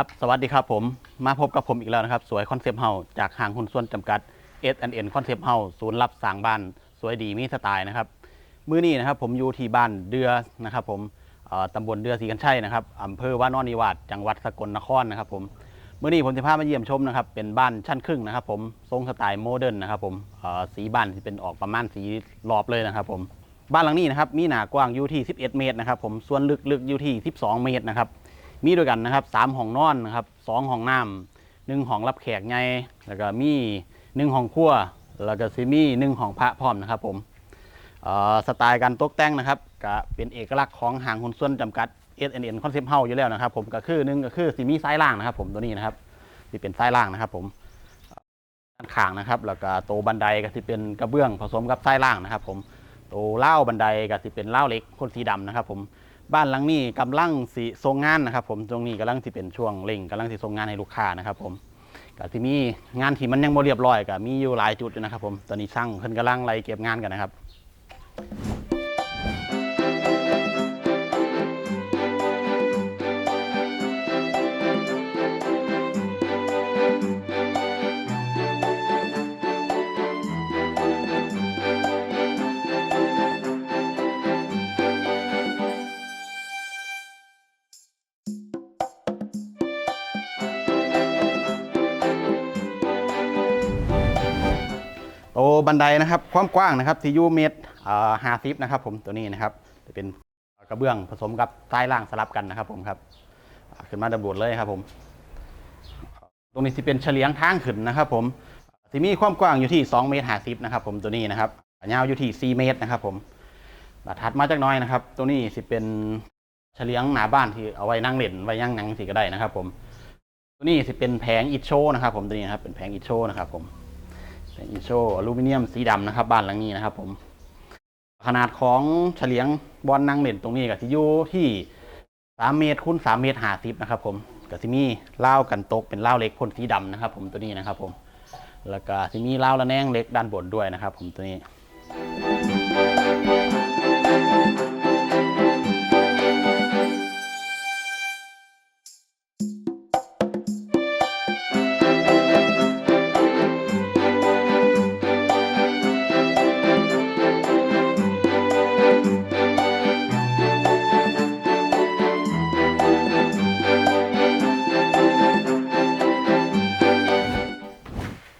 ครับ สวัสดีครับผม มาพบกับผมอีกแล้วนะครับ สวยคอนเซปต์เฮาจากห้างหุ้นส่วนจำกัด S&N คอนเซปต์เฮาศูนย์รับสร้างบ้าน สวยดีมีสไตล์นะครับ มื้อนี้นะครับผมอยู่ที่บ้านเดือนะครับ ผมตำบลเดือศรีกันชัยนะครับอำเภอว่านอนนิวาสจังหวัดสกลนครนะครับ ผม มื้อนี้ผมจะพามาเยี่ยมชมนะครับ เป็นบ้านชั้นครึ่งนะครับ ผม ทรงสไตล์โมเดิร์นนะครับผมสีบ้านที่เป็นออกประมาณสีรอบเลยนะครับ ผม บ้านหลังนี้นะครับ มีหนากว้างอยู่ที่ 11 เมตรนะครับ ผม ส่วนลึกลึกอยู่ที่ 12 เมตรนะครับ มีด้วยกันนะครับสามห้องนอนนะครับสองห้องน้ำหนึ่งห้องรับแขกใหญ่แล้วก็มีหนึ่งห้องครัวแล้วก็ซิมีหนึ่งห้องพระพร้อมนะครับผมสไตล์การตกแต่งนะครับก็เป็นเอกลักษณ์ของห้างหุ้นส่วนจำกัด S&N Concept House อยู่แล้วนะครับผมก็คือหนึ่งก็คือซิมีซ้ายล่างนะครับ ผมตัวนี้นะครับที่เป็นซ้ายล่างนะครับผมด้านข้างนะครับ แล้วก็โตบันไดก็ที่เป็นกระเบื้องผสมกับซ้ายล่างนะครับ ผมโตเล่าบันไดก็ที่เป็นเล่าเล็กพ่นสีดำนะครับ ผม บ้านหลังนี้กำลังสิทรงงานนะครับ ผมตรงนี้กำลังสิเป็นช่วงเร่งกำลังสิทรงงานให้ลูกค้านะครับ ผมก็ที่มีงานที่มันยังบ่เรียบร้อยก็มีอยู่หลายจุดอยู่นะครับ ผมตอนนี้ช่างเพิ่นกำลังไล่เก็บงานกันนะครับ บันไดนะครับความกว้างนะครับที่อยูเมตรห้าสิบนะครับผมตัวนี้นะครับจะเป็นกระเบื้องผสมกับใต้ล่างสลับกันนะครับผมครับขึ้นมาดับดเลยครับผม ตรงนี้สิเป็นเฉลียงทางขึ้นนะครับ ผมสิมีความกว้างอยู่ที่2เมตร50นะครับ ผมตัวนี้นะครับยาวอยู่ที่4เมตรนะครับผมแล้วถัดมาจากน้อยนะครับ ตัวนี้สิเป็นเฉลียงหน้าบ้านที่เอาไว้นั่งเล่นไว้ย่างนังสิก็ได้นะครับ ผม ตัวนี้สิเป็นแผงอิฐโชนะครับ ผมตัวนี้นะครับเป็นแผงอิฐโชนะครับ ผม เป็นอิโชอลูมิเนียมสีดำนะครับ บ้านหลังนี้นะครับ ผม ขนาดของเฉลียงบอลนั่งเล่นตรงนี้กับที่อยู่ที่สามเมตรคูณสามเมตรหาสิบนะครับ ผมกับที่มีเล่ากันตกเป็นเล่าเล็กพ่นสีดำนะครับ ผมตัวนี้นะครับ ผม แล้วก็ที่มีเล่าระแนงเล็กด้านบนด้วยนะครับ ผมตัวนี้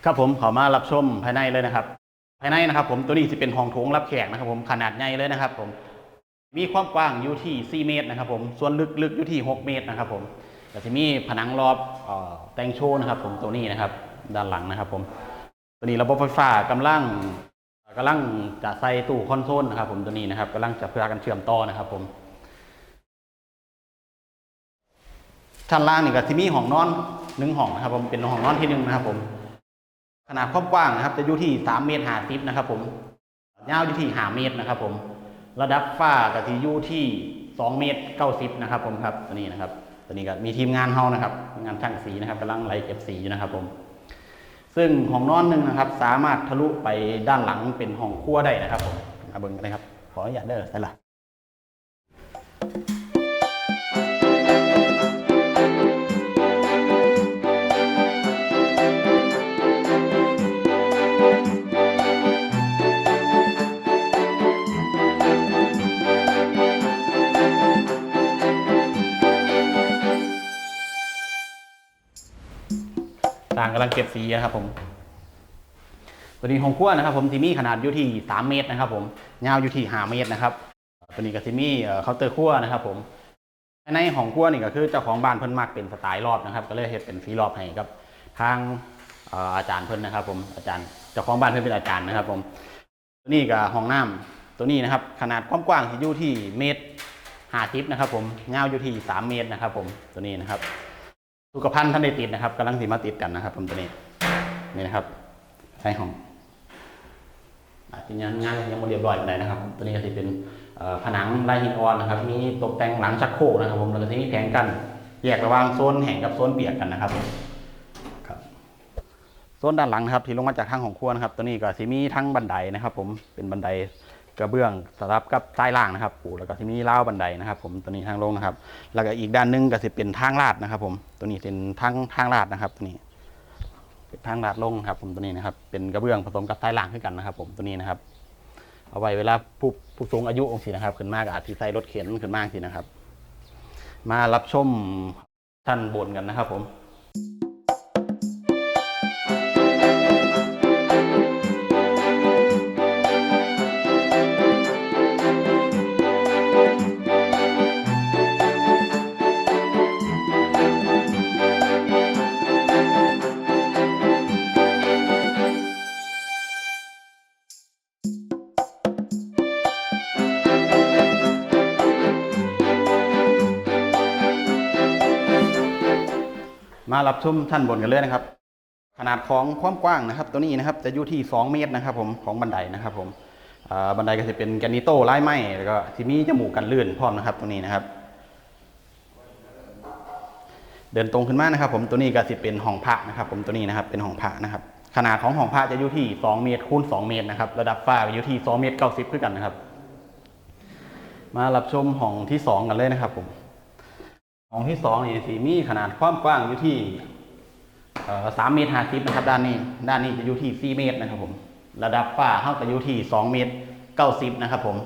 ครับผมขอมารับชมภายในเลยนะครับ ภายในนะครับ ผมตัวนี้จะเป็นห้องโถงรับแขกนะครับ ผมขนาดใหญ่เลยนะครับ ผม มีความกว้างอยู่ที่4เมตรนะครับ ผมส่วนลึกลึกอยู่ที่ 6 เมตรนะครับ ผมแต่จะมีผนังรอบแต่งโชว์นะครับ ผมตัวนี้นะครับ ด้านหลังนะครับ ผม ตัวนี้ระบบไฟฟ้ากำลังกำลังจะใส่ตู้คอนโซลนะครับ ผมตัวนี้นะครับกำลังจะเพื่อกันเชื่อมต่อนะครับ ผมชั้นล่างนี่ก็ที่มีห้องนอนหนึ่งห้องนะครับ ผมเป็นห้องนอนที่หนึ่งนะครับ ผม ขนาดความกว้างนะครับ จะอยู่ที่3เมตร50นะครับ ผมยาวอยู่ที่5เมตรนะครับ ผม ระดับฝ้าก็ที่อยู่ที่2เมตร90นะครับ ผมครับตัวนี้นะครับตัวนี้ก็มีทีมงานเฮานะครับ งานช่างสีนะครับกำลังไล่เก็บสีอยู่นะครับ ผม ซึ่งห้องนอนหนึ่งนะครับ สามารถทะลุไปด้านหลังเป็นห้องครัวได้นะครับ ผมเอาเบิ่งกันนะครับ ขออนุญาตเด้อใช่ละ ต่างกำลังเก็บสีนะครับผมตัวนี้ของขั้วนะครับผมที่มีขนาดอยู่ที่ 3 เมตรนะครับผมยาวอยู่ที่ 5 เมตรนะครับตัวนี้ก็ที่มีเอ่เคาน์เตอร์ขั้วนะครับผมในของขั้วนี่ก็คือเจ้าของบ้านเพิ่นมักเป็นสไตล์รอบนะครับ ก็เลยเฮ็ดเป็นฟีรอบให้กับทางอาจารย์เพิ่นนะครับ ผมอาจารย์เจ้าของบ้านเพิ่นเป็นอาจารย์นะครับ ผมตัวนี้ก็ห้องน้ำตัวนี้นะครับ ขนาดความกว้างที่อยู่ที่เมตรห้าสิบนะครับ ผมยาวอยู่ที่สามเมตรนะครับ ผมตัวนี้นะครับ สุขภัณฑ์ท่านได้ติดนะครับกำลังสีมาติดกันนะครับผมตัวนี้นี่นะครับใช้หองอาจจะยังานยังไม่เรียบร้อยปานนะครับ ตัวนี้ก็จะเป็นผนังลายหินอ่อนนะครับมีตกแต่งหลังชักโครกนะครับ ผมแล้วก็ที่มีแผงกันแยกระหว่างโซนแห้งกับโซนเปียกกันนะครับครับโซนด้านหลังนะครับ ที่ลงมาจากทางของครัวนะครับ ตัวนี้ก็สีมีทั้งบันไดนะครับ ผมเป็นบันได กระเบื้องสลับกับใต้ล่างนะครับปูแล้วก็ที่มีราบันไดนะครับ ผมตัวนี้ทางลงนะครับ แล้วก็อีกด้านหนึงก็จะเป็นทางลาดนะครับ ผมตัวนี้เป็นทางทางลาดนะครับตัวนี้เป็นทางลาดลงครับ ผมตัวนี้นะครับ เป็นกระเบื้องผสมกับใต้ล่างขึ้นกันนะครับ ผมตัวนี้นะครับ เอาไว้เวลาผู้ผู้สูงอายุองค์สีนะครับ ขึ้นมากอาจจะใส่รถเข็นขึ้นมากสินะครับ มารับชมท่านบนกันนะครับ ผม มารับชมท่านบนกันเลยนะครับ ขนาดของความกว้างนะครับ ตัวนี้นะครับจะอยู่ที่ 2 เมตรนะครับ ผมของบันไดนะครับ ผมบันไดก็จะเป็นแกนิโต้ไล่ไม้แล้วก็ที่มีจมูกกันลื่นพร้อมนะครับตรงนี้นะครับ เดินตรงขึ้นมานะครับ ผมตัวนี้ก็จะเป็นห้องพระนะครับ ผมตัวนี้นะครับเป็นห้องพระนะครับ ขนาดของห้องพระจะอยู่ที่ 2 เมตรคูณ2เมตรนะครับระดับฟ้าอยู่ที่2เมตร90ขึ้นกันนะครับ มารับชมห้องที่ 2 กันเลยนะครับผม ห้องที่สองนี่สีมีขนาดความกว้างอยู่ที่สามเมตรห้าสิบนะครับด้านนี้ ด้านนี้จะอยู่ที่สี่เมตรนะครับผม ระดับฝ้าเท่ากับอยู่ที่สองเมตรเก้าสิบนะครับผม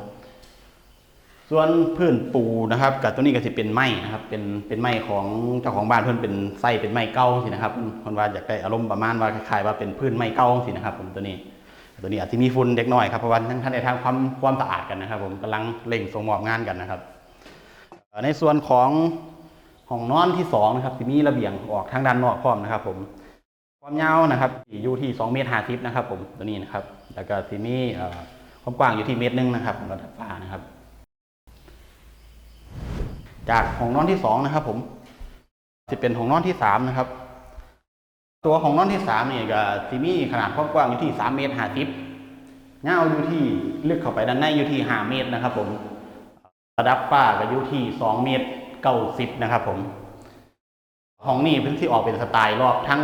ส่วนพื้นปูนะครับ กับตัวนี้ก็จะเป็นไม้นะครับ เป็นเป็นไม้ของเจ้าของบ้านเพื่อนเป็นไส้เป็นไม้เก่าสินะครับคนว่าอยากได้อารมณ์ประมาณว่าคล้ายๆว่าเป็นพื้นไม้เก่าสินะครับ ผมตัวนี้ ตัวนี้อาจจะมีฝุ่นเด็กน้อยครับเพราะว่าทั้งท่านในทางความความสะอาดกันนะครับ ผมกำลังเร่งส่งมอบงานกันนะครับ ในส่วนของ ห้องนอนที่สองนะครับที่มีระเบียงออกทางด้านนอกพร้อมนะครับ ผมความยาวนะครับอยู่ที่2เมตร50นะครับ ผมตัวนี้นะครับ แล้วก็ที่มีเอ่ความกว้างอยู่ที่เมตรหนึ่งนะครับระดับฟ้านะครับ จากห้องนอนที่สองนะครับ ผมจะเป็นห้องนอนที่สามนะครับ ตัวห้องนอนที่สามนี่ก็ที่มีขนาดความกว้างอยู่ที่3เมตร50ยาอยู่ที่ลึกเข้าไปด้านในอยู่ที่5เมตรนะครับ ผมระดับฝ้าก็อยู่ที่2เมตร 90นะครับผมห้องนี้เพิ่นที่ออกเป็นสไตล์รอบทั้ง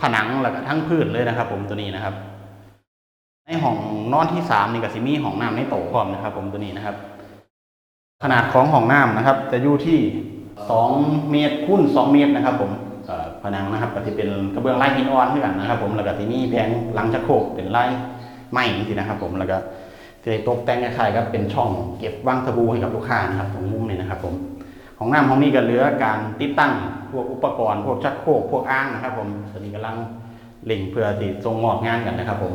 ผนังแล้วก็ทั้งพื้นเลยนะครับ ผมตัวนี้นะครับ ในห้องนอนที่สามนี่ก็สิมีห้องน้ำในโถพร้อมนะครับ ผมตัวนี้นะครับ ขนาดของห้องน้ำนะครับ จะอยู่ที่2เมตรคูณ2เมตรนะครับ ผมผนังนะครับก็จะเป็นกระเบื้องลายหินอ่อนเพื่อนนะครับ ผมแล้วก็ที่นี่แผงหลังชักโครกเป็นลายไม้สินะครับ ผมแล้วก็จะตกแต่งคล้ายๆกับเป็นช่องเก็บวางสบู่ให้กับลูกค้านะครับตรงมุมนี้นะครับ ผม ของน้ำของนี้ก็เหลือการติดตั้งพวกอุปกรณ์ พวกชักโครกพวกอ้างนะครับ ผมตอนนี้กำลังเล่งเพื่อติดทรงมอกงานกันนะครับผม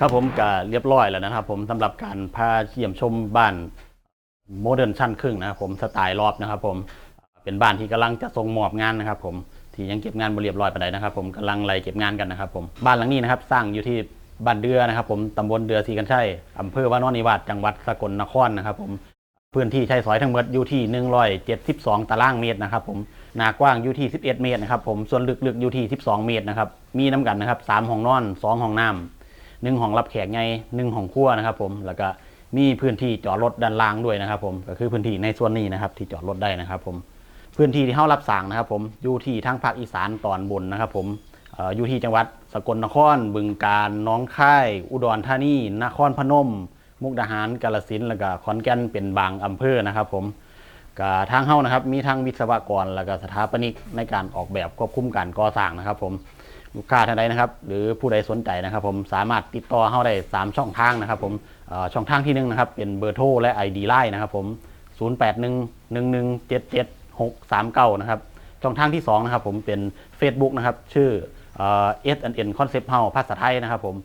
ครับผมก็เรียบร้อยแล้วนะครับ ผมสำหรับการพาเยี่ยมชมบ้านโมเดิร์นชั้นครึ่งนะครับผมสไตล์รอบนะครับ ผมเป็นบ้านที่กำลังจะส่งมอบงานนะครับ ผมที่ยังเก็บงานบรเรียบร้อยไปไหนนะครับ ผมกำลังไล่เก็บงานกันนะครับ ผมบ้านหลังนี้นะครับ สร้างอยู่ที่บ้านเดือนะครับ ผมตำบลเดือสีกันชัยอำเภอวานอนนิวาสจังหวัดสกลนครนะครับผมพื้นที่ใช้สอยทั้งหมดอยู่ที่ 172 ตารางเมตรนะครับ ผมหนากว้างอยู่ที่ 11 เมตรนะครับ ผมส่วนลึกๆอยู่ที่ 12 เมตรนะครับมีน้ำกันนะครับสามห้องนอนสองห้องน้ำ หนึ่งห้องรับแขกไงหนึ่งห้องครัวนะครับ ผมแล้วก็มีพื้นที่จอดรถด้านล่างด้วยนะครับ ผมก็คือพื้นที่ในส่วนนี้นะครับ ที่จอดรถได้นะครับ ผมพื้นที่ที่เข้ารับสั่งนะครับ ผมอยู่ที่ทางภาคอีสานตอนบนนะครับ ผมอออยู่ที่จังหวัดสกลนคร บึงกาฬน้องค่าย อุดรธานีนครพนม มุกดาหารกาฬสินแล้วก็ขอนแก่นเป็นบางอำเภอนะครับ ผมก็ทางเฮานะครับ มีทั้งวิศวกร แล้วก็สถาปนิกในการออกแบบควบคุมการก่อสร้างนะครับ ผม ลูกค้าท่านใดนะครับ หรือผู้ใดสนใจนะครับ ผมสามารถติดต่อเฮาได้ 3 ช่องทางนะครับ ผมช่องทางที่หนึ่งนะครับ เป็นเบอร์โทรและ ID Line นะครับ ผม 0811177639 นะครับ ช่องทางที่2นะครับ ผมเป็น Facebook นะครับ ชื่อเอ่อ S&N Concept House ภาษาไทยนะครับ ผม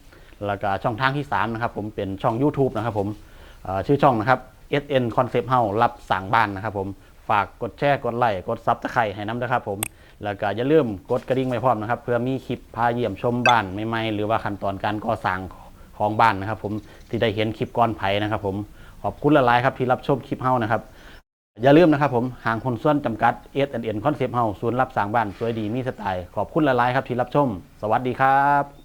แล้วก็ช่องทางที่3นะครับ ผมเป็นช่อง YouTube นะครับ ผมชื่อช่องนะครับ SN Concept House รับสั่งบ้านนะครับ ผมฝากกดแชร์กดไลค์กดซับสไครต์ให้น้ำนะครับ ผม แล้วก็อย่าลืมกดกระดิ่งไว้พร้อมนะครับ เพื่อมีคลิปพาเยี่ยมชมบ้านใหม่ๆหรือว่าขั้นตอนการก่อสร้างของบ้านนะครับ ผมที่ได้เห็นคลิปก้อนไผ่นะครับ ผมขอบคุณหลายๆครับที่รับชมคลิปเฮานะครับ อย่าลืมนะครับผมห่างคนส่วนจำกัด S&N Concept House ศูนย์รับสร้างบ้านสวยดีมีสไตล์ขอบคุณหลายๆครับที่รับชม สวัสดีครับ